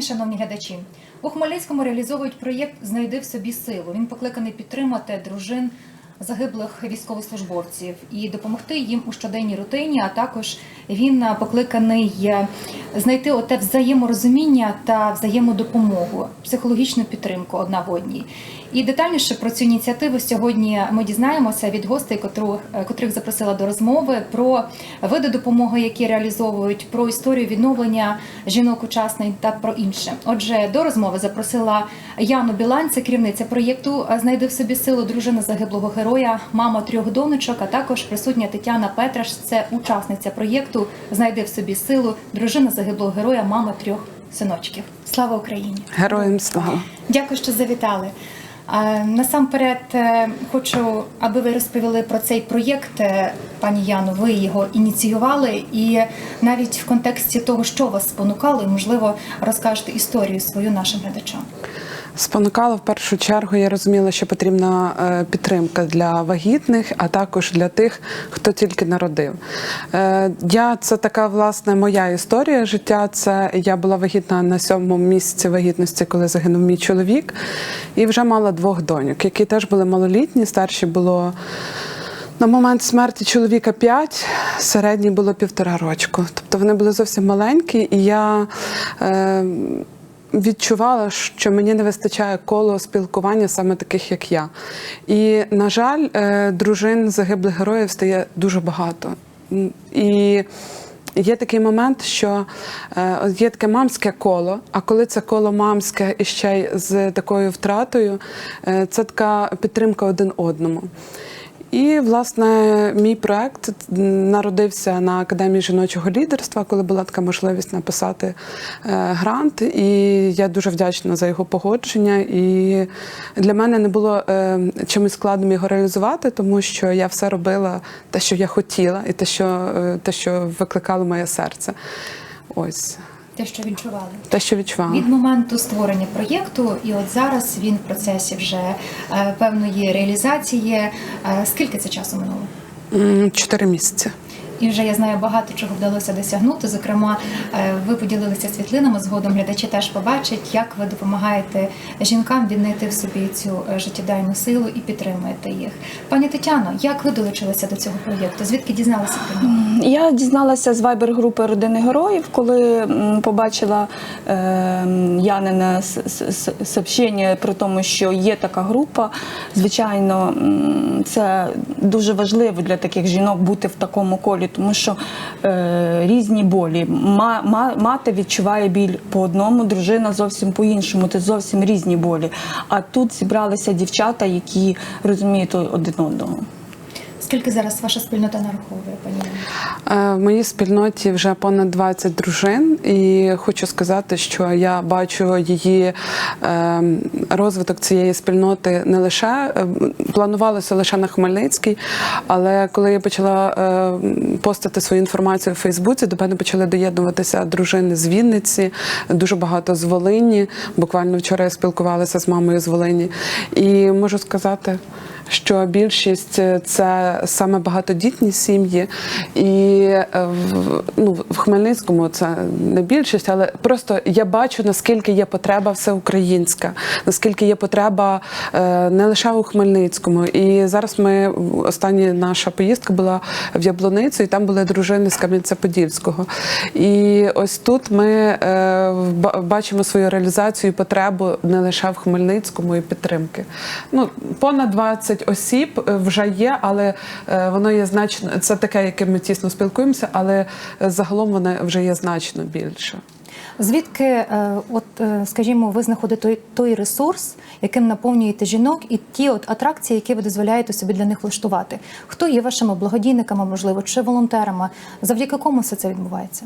день, шановні глядачі. У Хмельницькому реалізовують проєкт Знайди в собі силу. Він покликаний підтримати дружин загиблих військовослужбовців і допомогти їм у щоденній рутині. А також він покликаний е, знайти оте взаєморозуміння та взаємодопомогу, психологічну підтримку одна в одній. І детальніше про цю ініціативу сьогодні ми дізнаємося від гостей, котрих, котрих запросила до розмови, про види допомоги, які реалізовують, про історію відновлення жінок-учасниць та про інше. Отже, до розмови запросила Яну Білань, це керівниця проєкту Знайди в собі силу дружина загиблого героя, мама трьох донечок, а також присутня Тетяна Петраш, це учасниця проєкту Знайди в собі силу дружина загиблого героя, мама трьох синочків. Слава Україні! Героям слава. Дякую, що завітали. Насамперед е, хочу, аби ви розповіли про цей проєкт, е, пані Яну. Ви його ініціювали, і навіть в контексті того, що вас спонукало, можливо розкажете історію свою нашим глядачам. Спонукало в першу чергу. Я розуміла, що потрібна е, підтримка для вагітних, а також для тих, хто тільки народив. Е, Я це така власне моя історія життя. Це я була вагітна на сьомому місяці вагітності, коли загинув мій чоловік, і вже мала двох доньок, які теж були малолітні. Старші було. На момент смерті чоловіка 5, середній було півтора рочку. Тобто вони були зовсім маленькі, і я е, відчувала, що мені не вистачає коло спілкування саме таких, як я. І, на жаль, е, дружин загиблих героїв стає дуже багато. І Є такий момент, що е, є таке мамське коло, а коли це коло мамське і ще й з такою втратою, е, це така підтримка один одному. І, власне, мій проект народився на академії жіночого лідерства, коли була така можливість написати е, грант. І я дуже вдячна за його погодження. І для мене не було е, чимось складним його реалізувати, тому що я все робила те, що я хотіла, і те, що, е, те, що викликало моє серце. Ось Те, що відчували. те, що відчували. Від моменту створення проєкту, і от зараз він в процесі вже е, певної реалізації. Е, Скільки це часу минуло? Чотири місяці. І вже я знаю багато чого вдалося досягнути. Зокрема, е, ви поділилися світлинами. Згодом глядачі теж побачать, як ви допомагаєте жінкам віднайти в собі цю е, життєдайну силу і підтримуєте їх. Пані Тетяно, як ви долучилися до цього проєкту? Звідки дізналися про нього? Я дізналася з вайбер-групи родини героїв, коли побачила е, Янине сообщення про тому, що є така група. Звичайно, це дуже важливо для таких жінок бути в такому колі, тому що е, різні болі. Ма, ма- мати відчуває біль по одному, дружина зовсім по іншому. Це зовсім різні болі. А тут зібралися дівчата, які розуміють один одного. Скільки зараз ваша спільнота нараховує, пані? Е, моїй спільноті вже понад 20 дружин, і хочу сказати, що я бачу її е, розвиток цієї спільноти не лише е, планувалося лише на Хмельницький, але коли я почала постати свою інформацію в Фейсбуці, до мене почали доєднуватися дружини з Вінниці, дуже багато з Волині. Буквально вчора я спілкувалася з мамою з Волині, і можу сказати що більшість е, це саме багатодітні сім'ї, і е, ну, в Хмельницькому це не більшість, але просто я бачу наскільки є потреба всеукраїнська, наскільки є потреба е, не лише у Хмельницькому. І зараз ми остання наша поїздка була в Яблуницю, і там були дружини з Кам'янця-Подільського. І ось тут ми бачимо свою реалізацію і потребу не лише в Хмельницькому і підтримки. Ну, понад 20 осіб е, вже є, але е, воно є значно. Це таке, яким ми тісно спілкуємося, але е, загалом воно вже є значно більше. Звідки, от скажімо, ви знаходите той, той ресурс, яким наповнюєте жінок, і ті от атракції, які ви дозволяєте собі для них влаштувати? Хто є вашими благодійниками, можливо, чи волонтерами? Завдяки кому все це відбувається?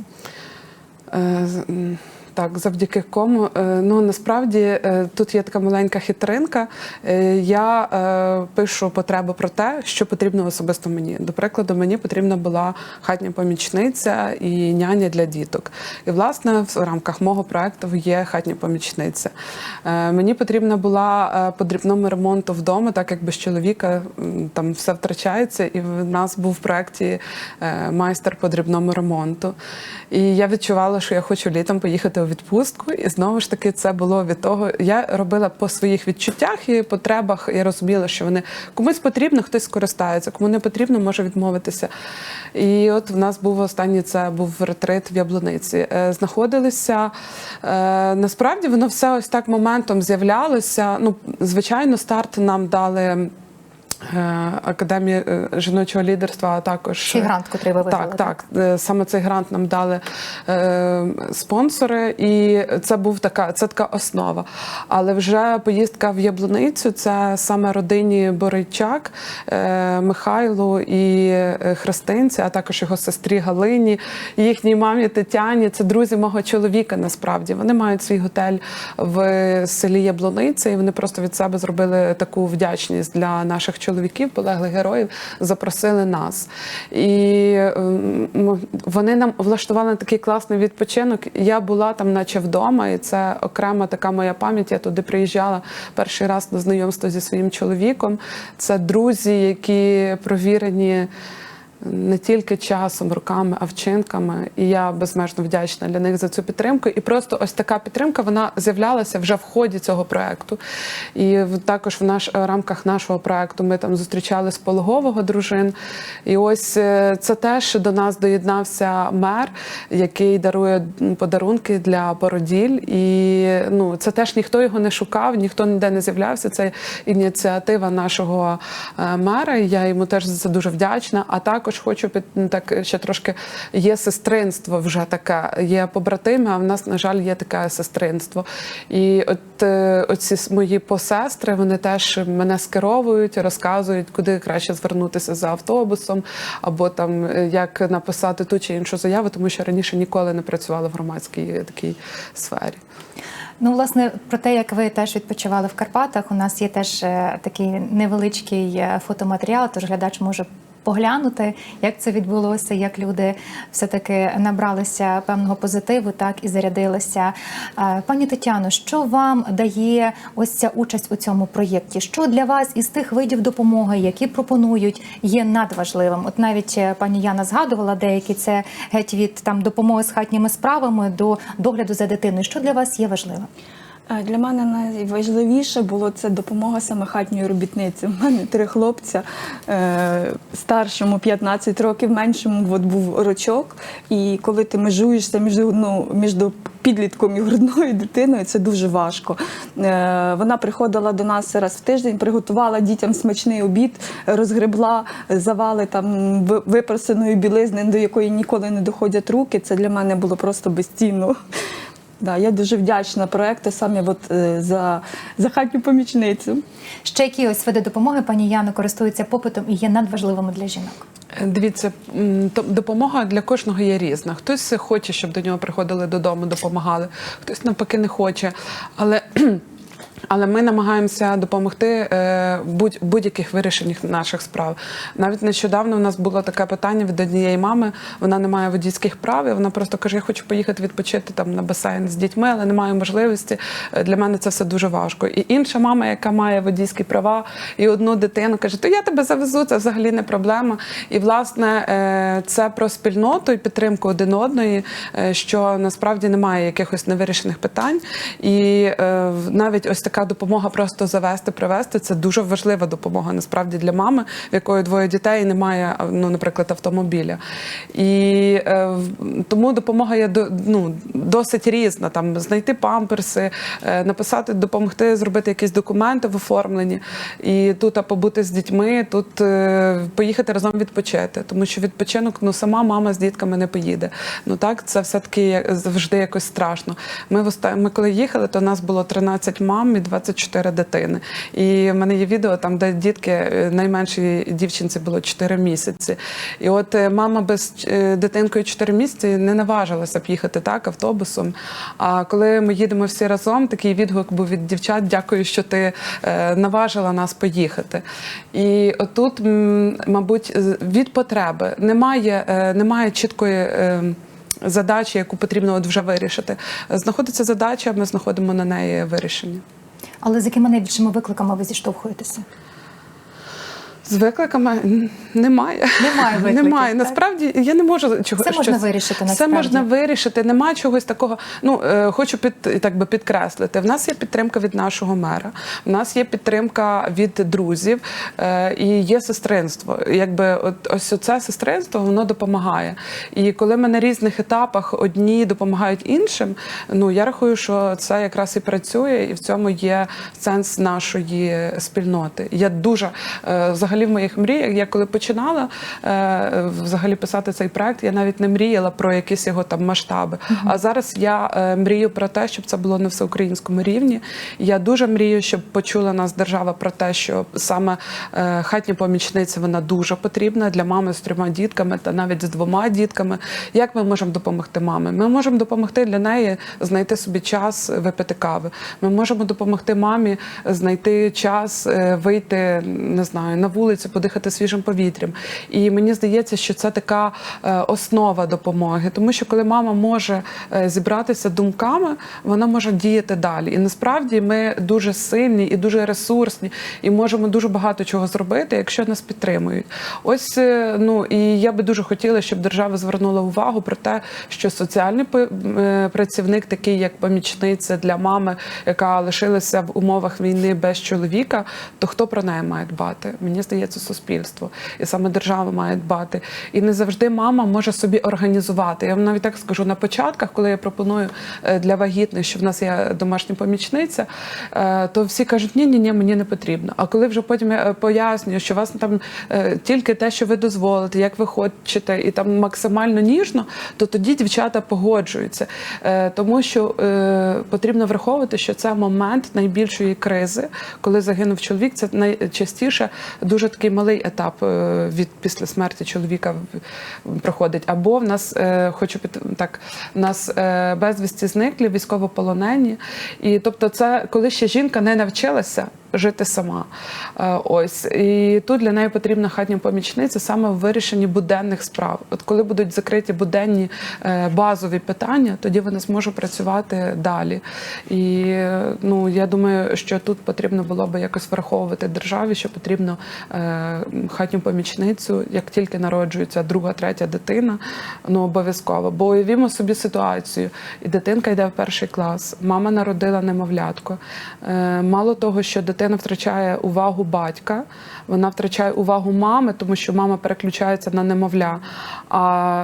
З- Так, завдяки кому. Е, Ну насправді е, тут є така маленька хитринка. Е, Я пишу потреби про те, що потрібно особисто мені. До прикладу, мені потрібна була хатня помічниця і няня для діток. І власне в рамках мого проекту є хатня помічниця. Мені потрібна була по дрібному ремонту вдома, так як без чоловіка там все втрачається. І в нас був в проєкті майстер по дрібному ремонту. І я відчувала, що я хочу літом поїхати відпустку, і знову ж таки це було від того. Я робила по своїх відчуттях і потребах. Я розуміла, що вони комусь потрібно, хтось скористається, кому не потрібно, може відмовитися. І от в нас був останній це був ретрит в Яблуниці. Е, Знаходилися е, насправді воно все ось так моментом з'являлося. Ну, звичайно, старт нам дали. Е, Академія е, жіночого лідерства, а також Цей грант, котрий ви виграли, Так, так. Е, Саме цей грант нам дали е, спонсори, і це був така, це така основа. Але вже поїздка в Яблуницю це саме родині Боричак, е, Михайлу і Христинці, а також його сестрі Галині, їхній мамі Тетяні. Це друзі мого чоловіка. Насправді вони мають свій готель в селі Яблуниця, і вони просто від себе зробили таку вдячність для наших чоловіків, полеглих героїв, запросили нас. І ем, вони нам влаштували такий класний відпочинок. Я була там, наче вдома, і це окрема така моя пам'ять. Я туди приїжджала перший раз на знайомство зі своїм чоловіком. Це друзі, які провірені. Не тільки часом, руками, а вчинками, і я безмежно вдячна для них за цю підтримку. І просто ось така підтримка вона з'являлася вже в ході цього проекту. І також в наш в рамках нашого проекту ми там зустрічали з пологового дружин. І ось е, це теж до нас доєднався мер, який дарує подарунки для породіль. І ну це теж ніхто його не шукав, ніхто ніде не з'являвся. Це ініціатива нашого е, мера. Я йому теж за це дуже вдячна. А також хочу під ну, так ще трошки є сестринство вже таке. Є побратими, а в нас, на жаль, є таке сестринство. І от е, оці мої посестри вони теж мене скеровують, розказують, куди краще звернутися за автобусом, або там е, як написати ту чи іншу заяву, тому що раніше ніколи не працювала в громадській е, такій сфері. Ну, власне, про те, як ви теж відпочивали в Карпатах, у нас є теж е, такий невеличкий е, фотоматеріал, тож глядач може поглянути, як це відбулося, як люди все-таки набралися певного позитиву, так і зарядилися. Е, Пані Тетяно, що вам дає ось ця участь у цьому проєкті? Що для вас із тих видів допомоги, які пропонують, є надважливим? От навіть е, пані Яна згадувала деякі це геть від там допомоги з хатніми справами до догляду за дитиною. Що для вас є важливим? Для мене найважливіше було це допомога саме хатньої робітниці. У мене три хлопця, е, старшому 15 років, меншому от був рочок. І коли ти межуєшся між, ну, між підлітком і грудною дитиною, це дуже важко. Е, Вона приходила до нас раз в тиждень, приготувала дітям смачний обід, розгребла завали там ви- випросеної білизни, до якої ніколи не доходять руки. Це для мене було просто безцінно. Да, я дуже вдячна проекту саме от, е, за, за хатню помічницю. Ще які ось види допомоги пані Яно користуються попитом і є надважливими для жінок? Дивіться, то- допомога для кожного є різна. Хтось хоче, щоб до нього приходили додому, допомагали, хтось навпаки не хоче. Але але ми намагаємося допомогти е, в будь- будь-яких вирішеннях наших справ. Навіть нещодавно у нас було таке питання від однієї мами. Вона не має водійських прав. і Вона просто каже: Я хочу поїхати відпочити там на басейн з дітьми, але не маю можливості. Е, Для мене це все дуже важко. І інша мама, яка має водійські права і одну дитину, каже: То я тебе завезу, це взагалі не проблема. І власне е, це про спільноту і підтримку один одної, е, що насправді немає якихось невирішених питань. І е, навіть ось така допомога просто завести, привезти це дуже важлива допомога насправді для мами, в якої двоє дітей і немає, ну, наприклад, автомобіля. І е, тому допомога є ну, досить різна. Там знайти памперси, е, написати, допомогти зробити якісь документи в оформленні. І тут а, побути з дітьми, тут е, поїхати разом відпочити. Тому що відпочинок, ну сама мама з дітками не поїде. Ну так, це все-таки завжди якось страшно. Ми ми коли їхали, то у нас було 13 мам 24 дитини. І в мене є відео там, де дітки е, найменшій дівчинці було 4 місяці. І от е, мама без е, дитинкою 4 місяці не наважилася б їхати так автобусом. А коли ми їдемо всі разом, такий відгук був від дівчат: дякую, що ти наважила нас поїхати. І отут, мабуть, від потреби немає, немає чіткої. е, Задачі, яку потрібно от вже вирішити. Знаходиться задача, ми знаходимо на неї вирішення. Але з якими найбільшими викликами ви зіштовхуєтеся? З викликами немає. Немає викликів, Немає. так? Насправді я не можу чого Все можна вирішити, Все можна вирішити. Немає чогось такого. Ну е, хочу під так би підкреслити. В нас є підтримка від нашого мера. В нас є підтримка від друзів е, і є сестринство. Якби от ось це сестринство воно допомагає. І коли ми на різних етапах одні допомагають іншим, ну я рахую, що це якраз і працює, і в цьому є сенс нашої спільноти. Я дуже е, взагалі в моїх мріях, я коли починала е, взагалі писати цей проект, я навіть не мріяла про якісь його там масштаби. А зараз я е, мрію про те, щоб це було на всеукраїнському рівні. Я дуже мрію, щоб почула нас держава про те, що саме е, хатня помічниця вона дуже потрібна для мами з трьома дітками та навіть з двома дітками. Як ми можемо допомогти мамі? Ми можемо допомогти для неї знайти собі час випити кави. Ми можемо допомогти мамі знайти час е, вийти, не знаю, на вулицю, подихати свіжим повітрям. І мені здається, що це така е, основа допомоги, тому що коли мама може е, зібратися думками, вона може діяти далі. І насправді ми дуже сильні і дуже ресурсні, і можемо дуже багато чого зробити, якщо нас підтримують. Ось е, ну і я би дуже хотіла, щоб держава звернула увагу про те, що соціальний працівник, такий як помічниця для мами, яка лишилася в умовах війни без чоловіка, то хто про неї має дбати? Мені здається, суспільство, і саме держава має дбати. І не завжди мама може собі організувати. Я вам навіть так скажу на початках, коли я пропоную е, для вагітних, що в нас є домашня помічниця, е, то всі кажуть, ні, ні, ні, мені не потрібно. А коли вже потім я е, пояснюю, що вас там тільки те, що ви дозволите, як ви хочете, і там максимально ніжно, то тоді дівчата погоджуються, тому що потрібно враховувати, що це момент найбільшої кризи, коли загинув чоловік. Це найчастіше дуже такий малий етап е, від після смерті чоловіка проходить. Або в нас е, хочу під так, в нас е, безвісті зниклі, військовополонені. І тобто, це коли ще жінка не навчилася. Жити сама, ось і тут для неї потрібна хатня помічниця саме в вирішенні буденних справ. От коли будуть закриті буденні базові питання, тоді вона зможе працювати далі. І ну я думаю, що тут потрібно було би якось враховувати державі, що потрібно хатню помічницю, як тільки народжується друга, третя дитина, ну обов'язково. Бо уявімо собі ситуацію, і дитинка йде в перший клас, мама народила немовлятко. Е, мало того, що дитина втрачає увагу батька, вона втрачає увагу мами, тому що мама переключається на немовля. А,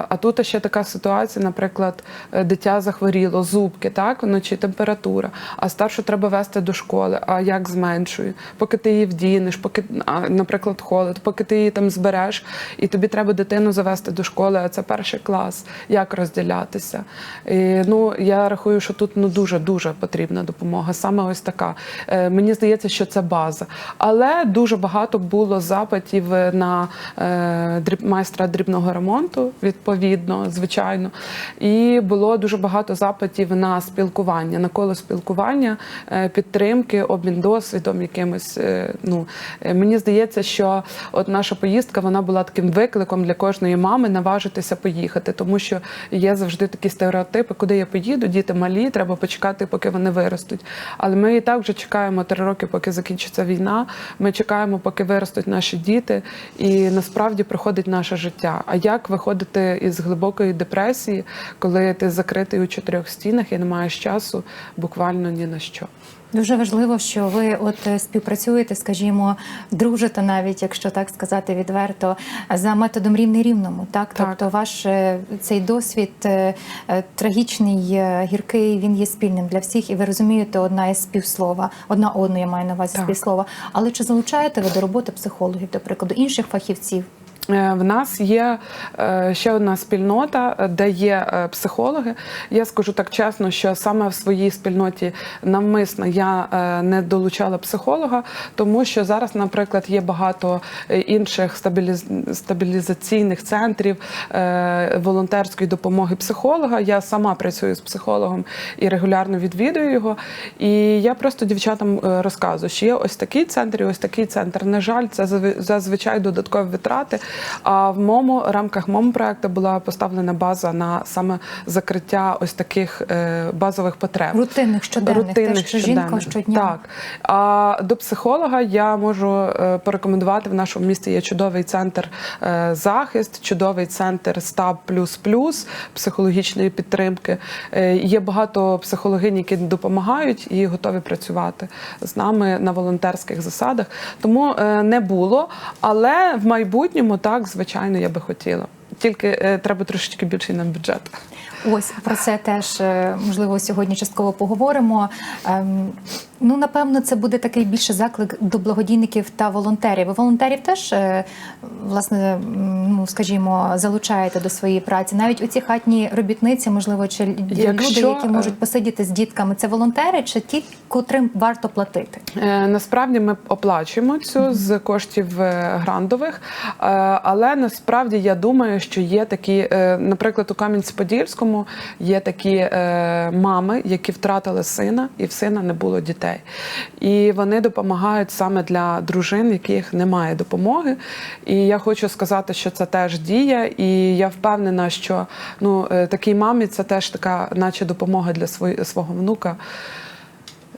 а тут ще така ситуація, наприклад, е, дитя захворіло, зубки, так, вночі температура, а старшу треба вести до школи. А як зменшує? Поки ти її вдінеш, поки, а, наприклад, холод, поки ти її там збереш, і тобі треба дитину завести до школи, а це перший клас. Як розділятися? І, ну, я рахую, що тут ну, дуже-дуже потрібна допомога. Саме ось така. Е, мені здається, що це база. Але дуже багато було запитів на е, дріб, майстра дрібного ремонту, відповідно, звичайно. І було дуже багато запитів на спілкування, на коло спілкування, е, підтримки, обмін досвідом якимось. е, Ну, е, мені здається, що от наша поїздка вона була таким викликом для кожної мами наважитися поїхати, тому що є завжди такі стереотипи, куди я поїду, діти малі, треба почекати, поки вони виростуть. Але ми і так вже чекаємо три роки, поки закінчиться війна. Ми чекаємо, поки виростуть наші діти, і насправді проходить наше життя. А як виходити із глибокої депресії, коли ти закритий у чотирьох стінах і не маєш часу буквально ні на що? Дуже важливо, що ви от е, співпрацюєте, скажімо, дружите навіть, якщо так сказати відверто, за методом рівний рівному. Так, Так. тобто, ваш е, цей досвід е, трагічний, гіркий, він є спільним для всіх, і ви розумієте одна із співслова, одна одну я маю на увазі Так. співслова. Але чи залучаєте ви до роботи психологів, до прикладу, інших фахівців? Е, В нас є е, ще одна спільнота, е, де є психологи. Я скажу так чесно, що саме в своїй спільноті навмисно я не долучала психолога, тому що зараз, наприклад, є багато інших стабіліз- стабілізаційних центрів волонтерської допомоги психолога. Я сама працюю з психологом і регулярно відвідую його. І я просто дівчатам розказую, що є ось такий центр і ось такий центр. На жаль, це зазвичай додаткові витрати. А в моєму рамках моєму проекту була поставлена база на саме закриття ось таких е, базових потреб. Рутинних щоденних, те, що жінка щоденних. щодня. Так. А до психолога я можу е, порекомендувати в нашому місті є чудовий центр е, захист, чудовий центр стаб плюс плюс психологічної підтримки. Є багато психологинь, які допомагають і готові працювати з нами на волонтерських засадах. Тому не було, але в майбутньому так, звичайно, я би хотіла. Тільки е, треба трошечки більший нам бюджет. Ось про це теж е, можливо сьогодні частково поговоримо. Ем, Ну, напевно, це буде такий більше заклик до благодійників та волонтерів. Ви волонтерів теж, е, власне, ну скажімо, залучаєте до своєї праці. Навіть оці хатні робітниці, можливо, чи Якщо, люди, які е, можуть посидіти з дітками, це волонтери чи ті, котрим варто платити? Насправді ми оплачуємо цю з коштів грантових, але насправді я думаю, що є такі, наприклад, у Кам'янці-Подільському є такі е, мами, які втратили сина, і в сина не було дітей. І вони допомагають саме для дружин, яких немає допомоги. І я хочу сказати, що це теж діє, і я впевнена, що ну е, такій мамі це теж така, наче допомога для свого внука.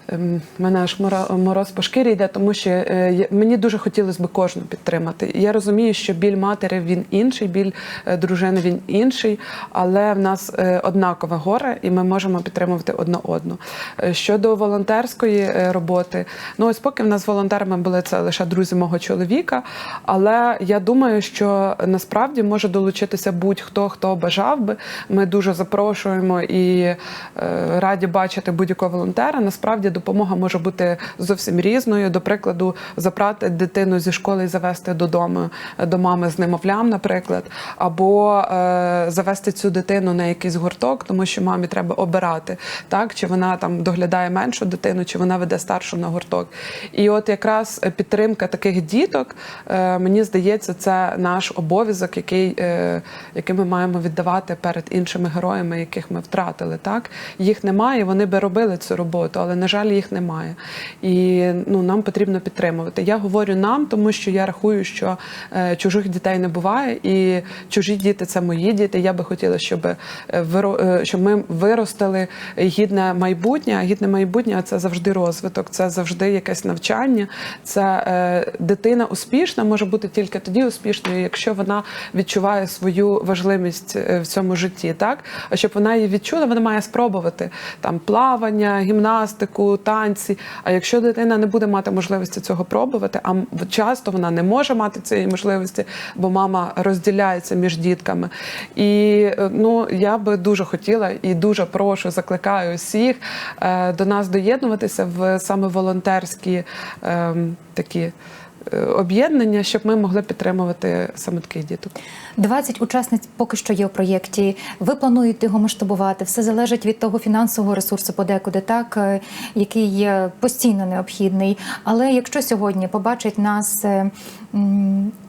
Ем, Мене аж мороз по шкірі йде, тому що е, мені дуже хотілося б кожну підтримати. Я розумію, що біль матері він інший, біль е, дружини він інший, але в нас е, однакове горе, і ми можемо підтримувати одна одну. Щодо волонтерської роботи, ну ось поки в нас волонтерами були це лише друзі мого чоловіка. Але я думаю, що насправді може долучитися будь-хто, хто бажав би. Ми дуже запрошуємо і раді бачити будь-якого волонтера. Насправді допомога може бути зовсім різною. До прикладу, забрати дитину зі школи і завести додому е, до мами з немовлям, наприклад, або е, завести цю дитину на якийсь гурток, тому що мамі треба обирати, так чи вона там доглядає меншу дитину, чи вона веде старшу на гурток. І от якраз підтримка таких діток, е, мені здається, це наш обов'язок, який, е, який ми маємо віддавати перед іншими героями, яких ми втратили. Так їх немає, вони би робили цю роботу, але на жаль, їх немає. І ну нам потрібно підтримувати. Я говорю нам, тому що я рахую, що е, чужих дітей не буває, і чужі діти це мої діти. Я би хотіла, щоб е, е, щоб ми виростили гідне майбутнє. А гідне майбутнє це завжди розвиток, це завжди якесь навчання. Це дитина успішна може бути тільки тоді успішною, якщо вона відчуває свою важливість в цьому житті. Так а щоб вона її відчула, вона має спробувати там плавання, гімнастику, танці. А якщо дитина не буде мати можливості цього пробувати, а часто вона не може мати цієї можливості, бо мама розділяється між дітками. І е, ну я би дуже хотіла і дуже прошу, закликаю всіх е, до нас доєднуватися в саме волонтерські е, такі. Е, Об'єднання, щоб ми могли підтримувати саме таких діток. 20 учасниць поки що є у проєкті. Ви плануєте його масштабувати. Все залежить від того фінансового ресурсу, подекуди, так е, який є постійно необхідний. Але якщо сьогодні побачить нас е,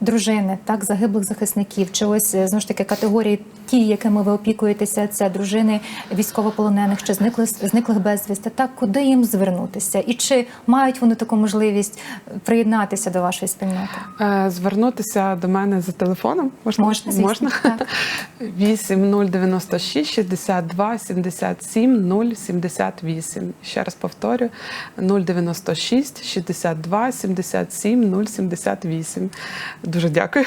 дружини, так загиблих захисників, чи ось е, знову ж таки категорії, ті, якими ви опікуєтеся, це дружини військовополонених чи зниклих зниклих безвісти. Так куди їм звернутися, і чи мають вони таку можливість приєднатися до вашої спільноти? Е, Звернутися до мене за телефоном можна? Можна, звісно, можна? так. 8096 62 77 078. Ще раз повторю: 096 62 77 078. Дуже дякую.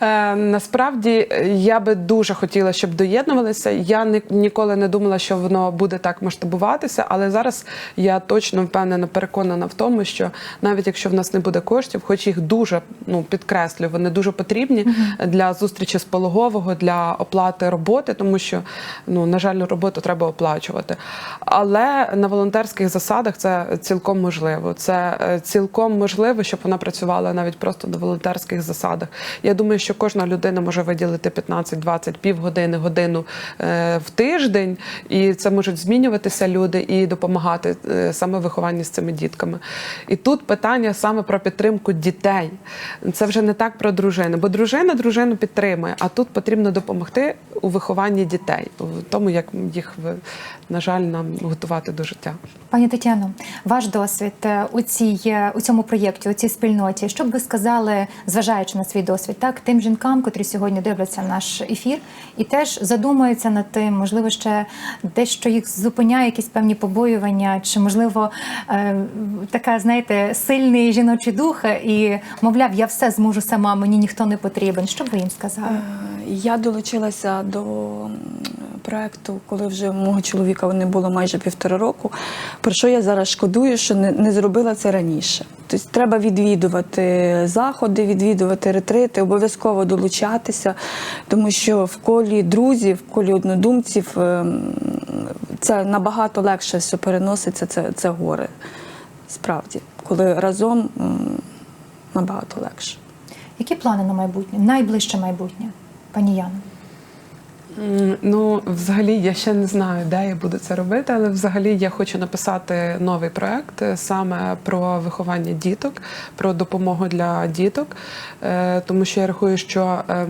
Е, Насправді я би дуже хотіла, щоб доєднувалися. Я ніколи не думала, що воно буде так масштабуватися, але зараз я точно впевнена, переконана в тому, що навіть якщо в нас не буде коштів, хоч їх дуже ну підкреслю, вони дуже потрібні для зустрічі з пологового, для оплати роботи, тому що ну на жаль, роботу треба оплачувати. Але на волонтерських засадах це цілком можливо. Це е, цілком можливо, щоб вона працювала навіть просто на волонтерських засадах. Я думаю, що кожна людина може виділити 15-20 півгодини, годину е, в тиждень, і це можуть змінюватися люди і допомагати е, саме в вихованні з цими дітками. І тут питання саме про підтримку дітей. Це вже не так про дружину, бо дружина дружину підтримує, а тут потрібно допомогти у вихованні дітей, у тому, як їх на жаль нам готувати до життя. Пані Тетяно, ваш досвід е, у цій у цьому проєкті, у цій спільноті, що б ви сказали? Сказали, зважаючи на свій досвід, так тим жінкам, котрі сьогодні дивляться наш ефір, і теж задумуються над тим, можливо, ще дещо їх зупиняє, якісь певні побоювання, чи можливо е, така, знаєте, сильний жіночий дух, і мовляв, я все зможу сама, мені ніхто не потрібен. Що б ви їм сказали? Е, Я долучилася до проекту, коли вже мого чоловіка не було майже півтора року. Про що я зараз шкодую, що не, не зробила це раніше. Тобто треба відвідувати заходи, відвідувати ретрити, обов'язково долучатися, тому що в колі друзів, в колі однодумців ем, це набагато легше все переноситься, це, це горе. Справді, коли разом набагато легше. Які плани на майбутнє? Найближче майбутнє, пані Яно? Ну, взагалі, я ще не знаю, де я буду це робити, але взагалі я хочу написати новий проект е, саме про виховання діток, про допомогу для діток, Е, тому що я рахую, що е,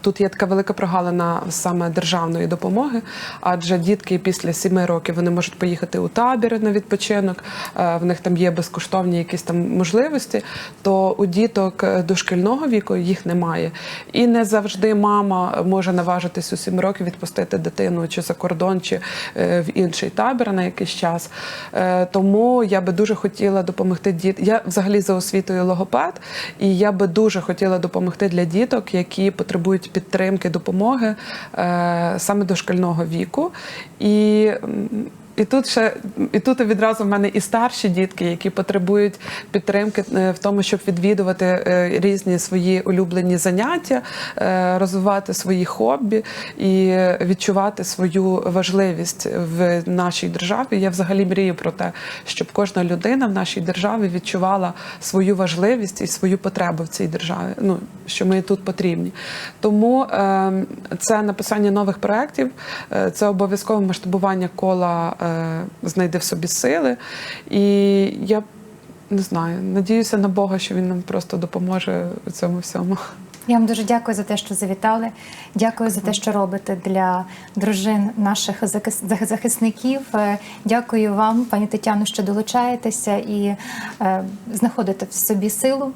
тут є така велика прогалина саме державної допомоги, адже дітки після сіми років вони можуть поїхати у табір на відпочинок, е, в них там є безкоштовні якісь там можливості, то у діток е, дошкільного віку їх немає. І не завжди мама може наважитись у 7 років відпустити дитину чи за кордон, чи е, в інший табір на якийсь час. Тому я би дуже хотіла допомогти діт. Я взагалі за освітою логопед, і я би дуже хотіла допомогти для діток, які потребують підтримки, допомоги е, саме дошкільного віку. І і тут ще і тут відразу в мене і старші дітки, які потребують підтримки е, в тому, щоб відвідувати е, різні свої улюблені заняття, розвивати свої хобі і відчувати свою важливість в нашій державі. Я взагалі мрію про те, щоб кожна людина в нашій державі відчувала свою важливість і свою потребу в цій державі. Ну що ми тут потрібні. Тому е, це написання нових проєктів, е, це обов'язкове масштабування кола е, знайди в собі сили. І я не знаю, надіюся на Бога, що він нам просто допоможе у цьому всьому. Я вам дуже дякую за те, що завітали. Дякую за те, що робите для дружин наших захис- захисників. Е, Дякую вам, пані Тетяно, що долучаєтеся і знаходите в собі силу.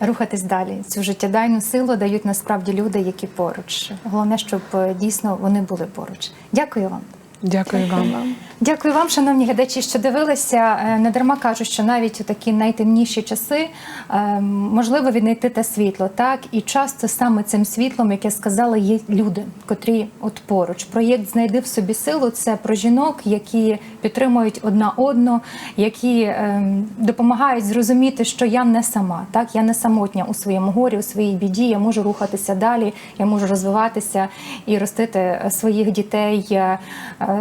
Рухатись далі. Цю життєдайну силу дають насправді люди, які поруч. Головне, щоб е, дійсно вони були поруч. Дякую вам. Дякую вам. Дякую вам, шановні глядачі, що дивилися. Е, Не дарма кажуть, що навіть у такі найтемніші часи е, можливо віднайти те світло. Так і часто саме цим світлом, як я сказала, є люди, котрі от поруч. Проєкт знайди в собі силу. Це про жінок, які підтримують одна одну, які е, допомагають зрозуміти, що я не сама, так я не самотня у своєму горі, у своїй біді. Я можу рухатися далі, я можу розвиватися і ростити своїх дітей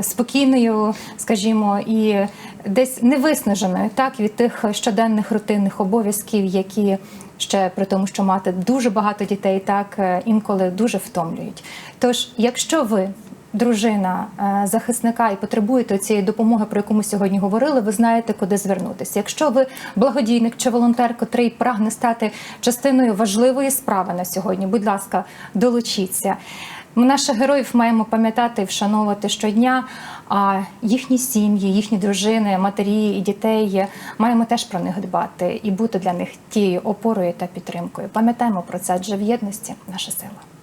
спокійною, скажімо, і десь не виснаженою, так від тих щоденних рутинних обов'язків, які ще при тому, що мати дуже багато дітей, так е, інколи дуже втомлюють. Тож, якщо ви дружина е, захисника і потребуєте цієї допомоги, про яку ми сьогодні говорили, ви знаєте, куди звернутися. Якщо ви благодійник чи волонтер, котрий прагне стати частиною важливої справи на сьогодні, будь ласка, долучіться. Ми наших героїв маємо пам'ятати і вшановувати щодня. А їхні сім'ї, їхні дружини, матері і дітей маємо теж про них дбати і бути для них тією опорою та підтримкою. Пам'ятаємо про це, адже в єдності наша сила.